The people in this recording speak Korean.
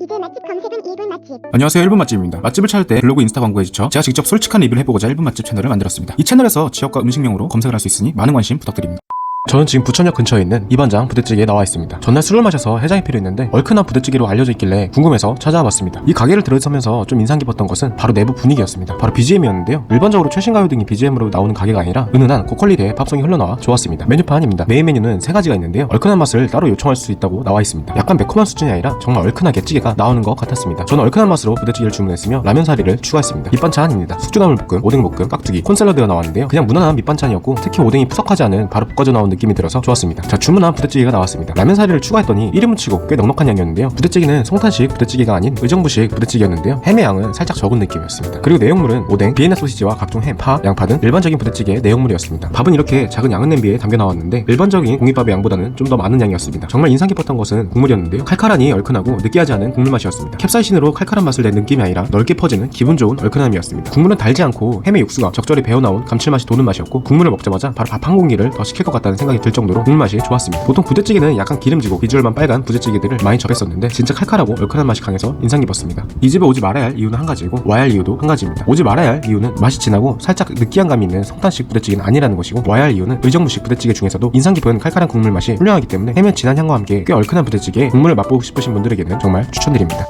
이들 맛집 검색은 2분 맛집. 안녕하세요 1분 맛집입니다. 맛집을 찾을 때 블로그 인스타 광고에 지쳐 제가 직접 솔직한 리뷰를 해보고자 1분 맛집 채널을 만들었습니다. 이 채널에서 지역과 음식명으로 검색을 할 수 있으니 많은 관심 부탁드립니다 저는 지금 부천역 근처에 있는 이반장 부대찌개에 나와 있습니다. 전날 술을 마셔서 해장이 필요했는데 얼큰한 부대찌개로 알려져 있길래 궁금해서 찾아와 봤습니다. 이 가게를 들어서면서 좀 인상 깊었던 것은 바로 내부 분위기였습니다. 바로 BGM이었는데요. 일반적으로 최신 가요 등이 BGM으로 나오는 가게가 아니라 은은한 고퀄리티의 팝송이 흘러나와 좋았습니다. 메뉴판입니다. 메인 메뉴는 세 가지가 있는데요. 얼큰한 맛을 따로 요청할 수 있다고 나와 있습니다. 약간 매콤한 수준이 아니라 정말 얼큰하게 찌개가 나오는 것 같았습니다. 저는 얼큰한 맛으로 부대찌개를 주문했으며 라면 사리를 추가했습니다. 밑반찬입니다. 숙주나물 볶음, 오뎅 볶음, 깍두기, 콘샐러드가 나왔는데요. 그냥 무난한 밑반찬이었고 특히 오뎅이 푸석하지 않은 바로 볶아져 나온 느낌 이 들어서 좋았습니다. 자 주문한 부대찌개가 나왔습니다. 라면 사리를 추가했더니 1인분 치고 꽤 넉넉한 양이었는데요. 부대찌개는 송탄식 부대찌개가 아닌 의정부식 부대찌개였는데요. 햄의 양은 살짝 적은 느낌이었습니다. 그리고 내용물은 오뎅, 비엔나 소시지와 각종 햄, 파, 양파 등 일반적인 부대찌개의 내용물이었습니다. 밥은 이렇게 작은 양은 냄비에 담겨 나왔는데 일반적인 공깃밥의 양보다는 좀 더 많은 양이었습니다. 정말 인상 깊었던 것은 국물이었는데요. 칼칼하니 얼큰하고 느끼하지 않은 국물 맛이었습니다. 캡사이신으로 칼칼한 맛을 낸 느낌이 아니라 넓게 퍼지는 기분 좋은 얼큰함이었습니다. 국물은 달지 않고 햄의 육수가 적절히 배어 나온 감칠맛이 도는 맛이었고 국물을 먹자마자 바로 밥 한 공기를 더 시킬 것 같다는 생각 이 들 정도로 국물 맛이 좋았습니다. 보통 부대찌개는 약간 기름지고 비주얼만 빨간 부대찌개들을 많이 접했었는데 진짜 칼칼하고 얼큰한 맛이 강해서 인상 깊었습니다. 이 집에 오지 말아야 할 이유는 한 가지고 와야 할 이유도 한 가지입니다. 오지 말아야 할 이유는 맛이 진하고 살짝 느끼한 감이 있는 성탄식 부대찌개는 아니라는 것이고 와야 할 이유는 의정부식 부대찌개 중에서도 인상 깊은 칼칼한 국물 맛이 훌륭하기 때문에 햄의 진한 향과 함께 꽤 얼큰한 부대찌개에 국물을 맛보고 싶으신 분들에게는 정말 추천드립니다.